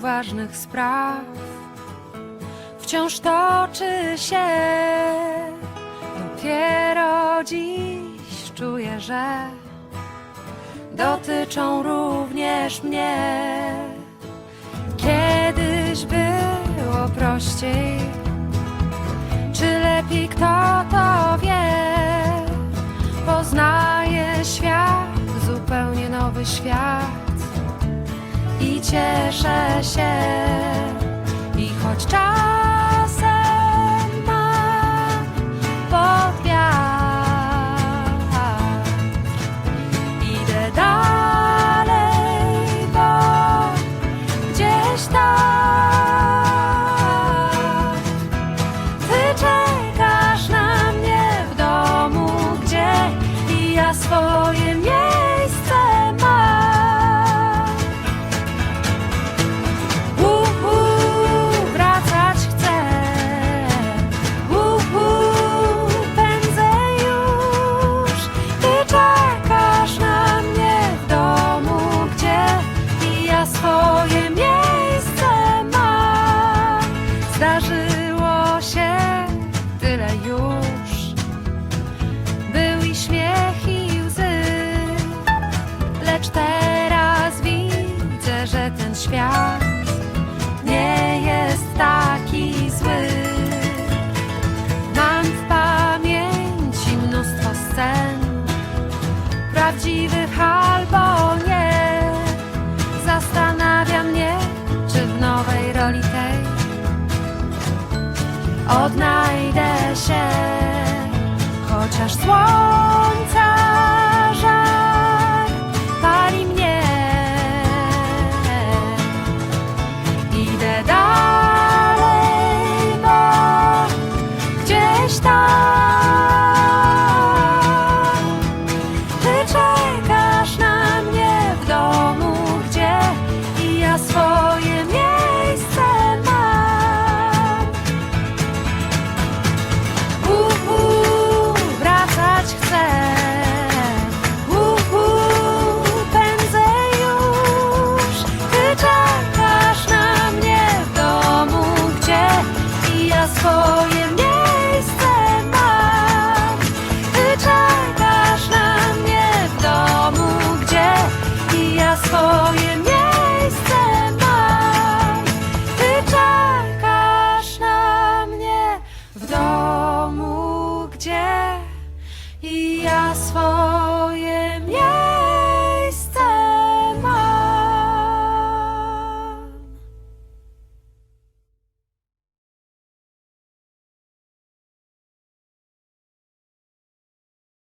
ważnych spraw wciąż toczy się. Dopiero dziś czuję, że dotyczą również mnie. Kiedyś było prościej, czy lepiej kto to wie? Poznaję świat, zupełnie nowy świat cieszę się. I choć czasem świat nie jest taki zły. Mam w pamięci mnóstwo scen, prawdziwych albo nie. Zastanawia mnie, czy w nowej roli tej odnajdę się, chociaż słońca time.